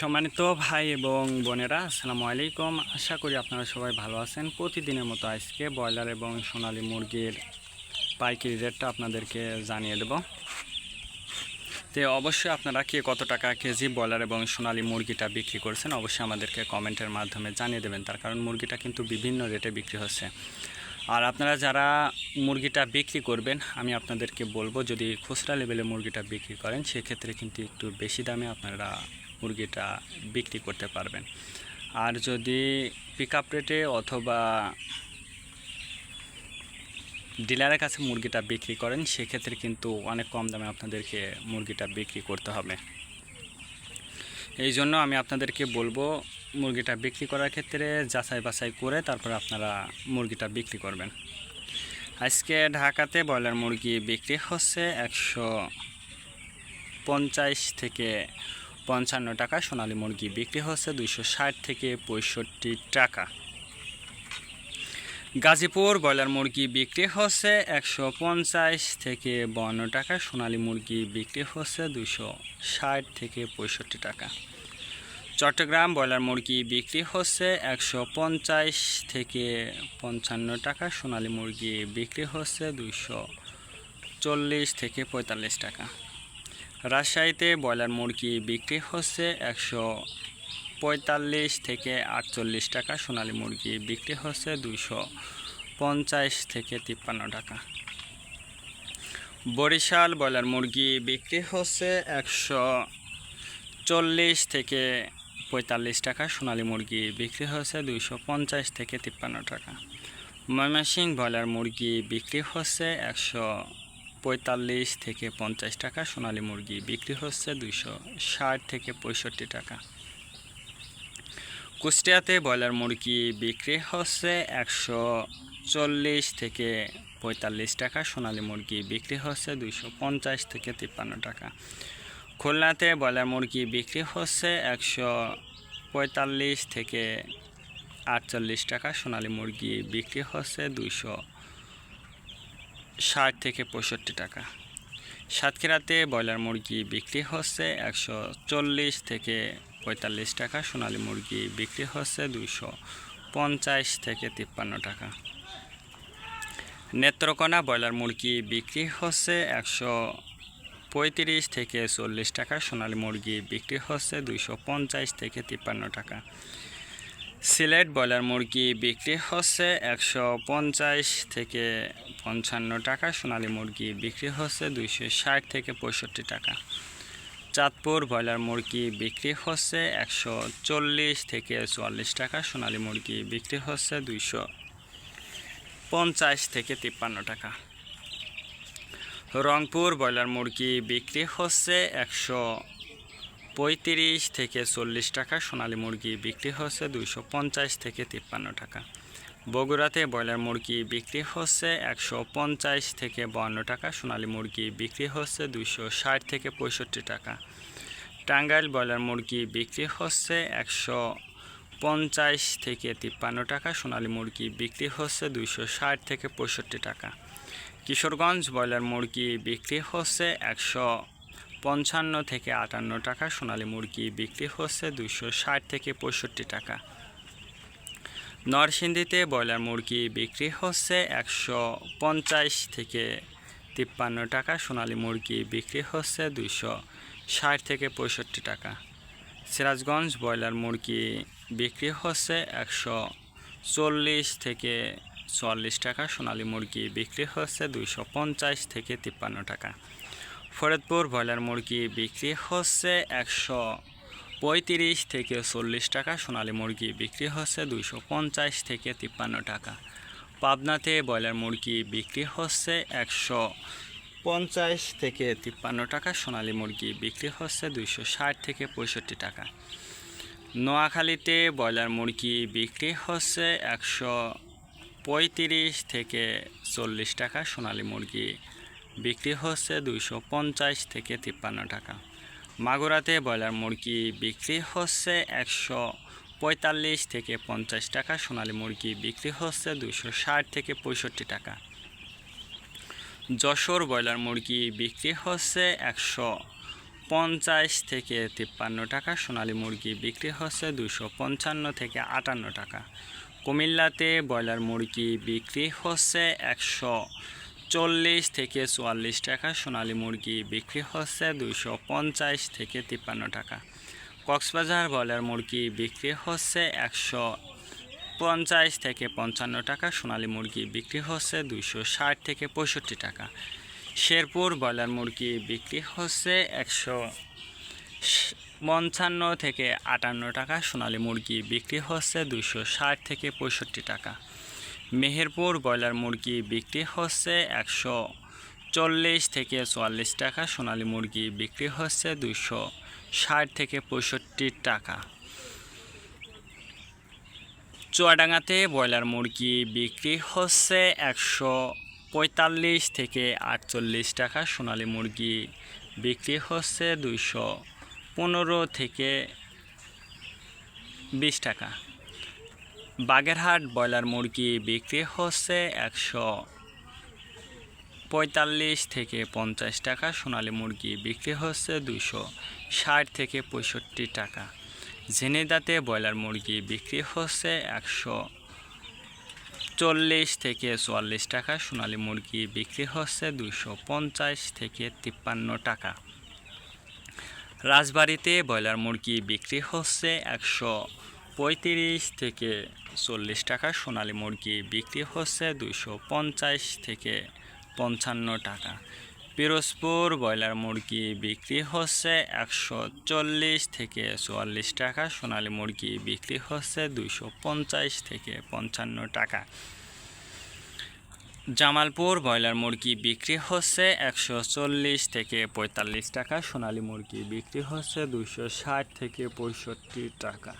সম্মানিত ভাই এবং বোনেরা, আসসালামু আলাইকুম। আশা করি আপনারা সবাই ভালো আছেন। প্রতিদিনের মতো আজকে ব্রয়লার এবং সোনালী মুরগির পাইকারি রেটটা আপনাদেরকে জানিয়ে দেব। তো অবশ্যই আপনারা কে কত টাকা কেজি ব্রয়লার এবং সোনালী মুরগিটা বিক্রি করছেন অবশ্যই আমাদেরকে কমেন্টের মাধ্যমে জানিয়ে দেবেন। তার কারণ মুরগিটা কিন্তু বিভিন্ন রেটে বিক্রি হচ্ছে। আর আপনারা যারা মুরগিটা বিক্রি করবেন, আমি আপনাদেরকে বলব যদি খুচরা লেভেলে মুরগিটা বিক্রি করেন, সেক্ষেত্রে কিন্তু একটু বেশি দামে আপনারা মুরগিটা বিক্রি করতে পারবেন। আর যদি পিক আপ রেটে অথবা ডিলারের কাছে মুরগিটা বিক্রি করেন, সেক্ষেত্রে কিন্তু অনেক কম দামে আপনাদেরকে মুরগিটা বিক্রি করতে হবে। এই জন্য আমি আপনাদেরকে বলব, মুরগিটা বিক্রি করার ক্ষেত্রে যাচাই বাছাই করে তারপর আপনারা মুরগিটা বিক্রি করবেন। আজকে ঢাকাতে ব্রয়লার মুরগি বিক্রি হচ্ছে একশো পঞ্চাশ থেকে পঞ্চান্ন টাকা সোনালী মুরগি বিক্রি হচ্ছে দুইশো ষাট থেকে পঁয়ষট্টি টাকা। গাজীপুর ব্রয়লার মুরগি বিক্রি হচ্ছে একশো পঞ্চাশ থেকে বান্ন টাকা, সোনালী মুরগি বিক্রি হচ্ছে দুশো ষাট থেকে পঁয়ষট্টি টাকা। চট্টগ্রাম ব্রয়লার মুরগি বিক্রি হচ্ছে একশো পঞ্চাশ থেকে পঞ্চান্ন টাকা, সোনালী মুরগি বিক্রি হচ্ছে দুইশো চল্লিশ থেকে পঁয়তাল্লিশ টাকা। রাজশাহীতে ব্রয়লার মুরগি বিক্রি হচ্ছে একশো পঁয়তাল্লিশ থেকে আটচল্লিশ টাকা, সোনালী মুরগি বিক্রি হচ্ছে দুইশো পঞ্চাশ থেকে তিপ্পান্ন টাকা। বরিশাল ব্রয়লার মুরগি বিক্রি হচ্ছে একশো চল্লিশ থেকে পঁয়তাল্লিশ টাকা, সোনালী মুরগি বিক্রি হচ্ছে দুইশো পঞ্চাশ থেকে তিপ্পান্ন টাকা। ময়মনসিং ব্রয়লার মুরগি বিক্রি হচ্ছে একশো পঁয়তাল্লিশ থেকে পঞ্চাশ টাকা, সোনালী মুরগি বিক্রি হচ্ছে দুইশো ষাট থেকে পঁয়ষট্টি টাকা। কুষ্টিয়াতে ব্রয়লার মুরগি বিক্রি হচ্ছে একশো চল্লিশ থেকে পঁয়তাল্লিশ টাকা, সোনালী মুরগি বিক্রি হচ্ছে দুইশো পঞ্চাশ থেকে তিপ্পান্ন টাকা। খুলনাতে ব্রয়লার মুরগি বিক্রি হচ্ছে একশো পঁয়তাল্লিশ থেকে আটচল্লিশ টাকা, সোনালী মুরগি বিক্রি হচ্ছে দুইশো ষাট থেকে পঁয়ষট্টি টাকা। সাতক্ষীরাতে ব্রয়লার মুরগি বিক্রি হচ্ছে একশো চল্লিশ থেকে পঁয়তাল্লিশ টাকা, সোনালী মুরগি বিক্রি হচ্ছে দুইশো পঞ্চাশ থেকে তিপ্পান্ন টাকা। নেত্রকোনা ব্রয়লার মুরগি বিক্রি হচ্ছে একশো পঁয়ত্রিশ থেকে চল্লিশ টাকা, সোনালী মুরগি বিক্রি হচ্ছে দুইশো পঞ্চাশ থেকে তিপ্পান্ন টাকা। সিলেট ব্রয়লার মুরগি বিক্রি হচ্ছে একশো পঞ্চাশ থেকে পঞ্চান্ন টাকা, সোনালী মুরগি বিক্রি হচ্ছে দুইশো ষাট থেকে পঁয়ষট্টি টাকা। চাঁদপুর ব্রয়লার মুরগি বিক্রি হচ্ছে একশো চল্লিশ থেকে চুয়াল্লিশ টাকা, সোনালী মুরগি বিক্রি হচ্ছে দুইশো পঞ্চাশ থেকে তিপ্পান্ন টাকা। রংপুর ব্রয়লার মুরগি বিক্রি হচ্ছে একশো পঁয়ত্রিশ থেকে চল্লিশ টাকা সোনালী মুরগি বিক্রি হচ্ছে দুইশো পঞ্চাশ থেকে তিপ্পান্ন টাকা। বগুড়াতে ব্রয়লার মুরগি বিক্রি হচ্ছে একশো পঞ্চাশ থেকে বান্ন টাকা, সোনালী মুরগি বিক্রি হচ্ছে দুইশো ষাট থেকে পঁয়ষট্টি টাকা। টাঙ্গাইল ব্রয়লার মুরগি বিক্রি হচ্ছে একশো পঞ্চাশ থেকে তিপ্পান্ন টাকা, সোনালী মুরগি বিক্রি হচ্ছে দুইশো ষাট থেকে পঁয়ষট্টি টাকা। কিশোরগঞ্জ ব্রয়লার মুরগি বিক্রি হচ্ছে একশো পঞ্চান্ন থেকে আটান্ন টাকা, সোনালী মুরগি বিক্রি হচ্ছে দুশো ষাট থেকে পঁয়ষট্টি টাকা। নরসিংদীতে ব্রয়লার মুরগি বিক্রি হচ্ছে একশো পঞ্চাশ থেকে তিপ্পান্ন টাকা, সোনালী মুরগি বিক্রি হচ্ছে দুশো ষাট থেকে পঁয়ষট্টি টাকা। সিরাজগঞ্জ ব্রয়লার মুরগি বিক্রি হচ্ছে একশো চল্লিশ থেকে চুয়াল্লিশ টাকা, সোনালী মুরগি বিক্রি হচ্ছে দুইশো পঞ্চাশ থেকে তিপ্পান্ন টাকা। ফরিদপুর ব্রয়লার মুরগি বিক্রি হচ্ছে একশো পঁয়ত্রিশ থেকে চল্লিশ টাকা, সোনালী মুরগি বিক্রি হচ্ছে দুইশো পঞ্চাশ থেকে তিপ্পান্ন টাকা। পাবনাতে ব্রয়লার মুরগি বিক্রি হচ্ছে একশো পঞ্চাশ থেকে তিপ্পান্ন টাকা, সোনালী মুরগি বিক্রি হচ্ছে দুইশো ষাট থেকে পঁয়ষট্টি টাকা। নোয়াখালীতে ব্রয়লার মুরগি বিক্রি হচ্ছে একশো পঁয়ত্রিশ থেকে চল্লিশ টাকা, সোনালী মুরগি বিক্রি হচ্ছে দুইশো পঞ্চাশ থেকে তিপ্পান্ন টাকা। মাগুরাতে ব্রয়লার মুরগি বিক্রি হচ্ছে একশো পঁয়তাল্লিশ থেকে পঞ্চাশ টাকা, সোনালী মুরগি বিক্রি হচ্ছে দুইশো ষাট থেকে পঁয়ষট্টি টাকা। যশোর ব্রয়লার মুরগি বিক্রি হচ্ছে একশো পঞ্চাশ থেকে তিপ্পান্ন টাকা, সোনালী মুরগি বিক্রি হচ্ছে দুশো পঞ্চান্ন থেকে আটান্ন টাকা। কুমিল্লাতে ব্রয়লার মুরগি বিক্রি হচ্ছে একশো চল্লিশ থেকে চুয়াল্লিশ টাকা, সোনালী মুরগি বিক্রি হচ্ছে দুশো পঞ্চাশ থেকে তিপ্পান্ন টাকা। কক্সবাজার ব্রয়লার মুরগি বিক্রি হচ্ছে একশো পঞ্চাশ থেকে পঞ্চান্ন টাকা, সোনালী মুরগি বিক্রি হচ্ছে দুইশো ষাট থেকে পঁয়ষট্টি টাকা। শেরপুর ব্রয়লার মুরগি বিক্রি হচ্ছে একশো পঞ্চান্ন থেকে আটান্ন টাকা, সোনালী মুরগি বিক্রি হচ্ছে দুইশো ষাট থেকে পঁয়ষট্টি টাকা। মেহেরপুর ব্রয়লার মুরগি বিক্রি হচ্ছে একশো চল্লিশ থেকে চুয়াল্লিশ টাকা, সোনালী মুরগি বিক্রি হচ্ছে দুশো ষাট থেকে পঁয়ষট্টি টাকা। চুয়াডাঙ্গাতে ব্রয়লার মুরগি বিক্রি হচ্ছে একশো পঁয়তাল্লিশ থেকে আটচল্লিশ টাকা, সোনালী মুরগি বিক্রি হচ্ছে দুইশো পনেরো থেকে বিশ টাকা। বাগেরহাট ব্রয়লার মুরগি বিক্রি হচ্ছে একশো পঁয়তাল্লিশ থেকে পঞ্চাশ টাকা, সোনালী মুরগি বিক্রি হচ্ছে দুশো ষাট থেকে পঁয়ষট্টি টাকা। ঝিনেদাতে ব্রয়লার মুরগি বিক্রি হচ্ছে একশো চল্লিশ থেকে চুয়াল্লিশ টাকা, সোনালী মুরগি বিক্রি হচ্ছে দুশো পঞ্চাশ থেকে তিপ্পান্ন টাকা। রাজবাড়িতে ব্রয়লার মুরগি বিক্রি হচ্ছে একশো পঁয়ত্রিশ থেকে চল্লিশ টাকা সোনালী মুরগি বিক্রি হচ্ছে দুইশো পঞ্চাশ থেকে পঞ্চান্ন টাকা। পিরোজপুর ব্রয়লার মুরগি বিক্রি হচ্ছে একশো চল্লিশ থেকে চুয়াল্লিশ টাকা, সোনালী মুরগি বিক্রি হচ্ছে দুইশো পঞ্চাশ থেকে পঞ্চান্ন টাকা। জামালপুর ব্রয়লার মুরগি বিক্রি হচ্ছে একশো চল্লিশ থেকে পঁয়তাল্লিশ টাকা, সোনালী মুরগি বিক্রি হচ্ছে দুইশো ষাট থেকে পঁয়ষট্টি টাকা।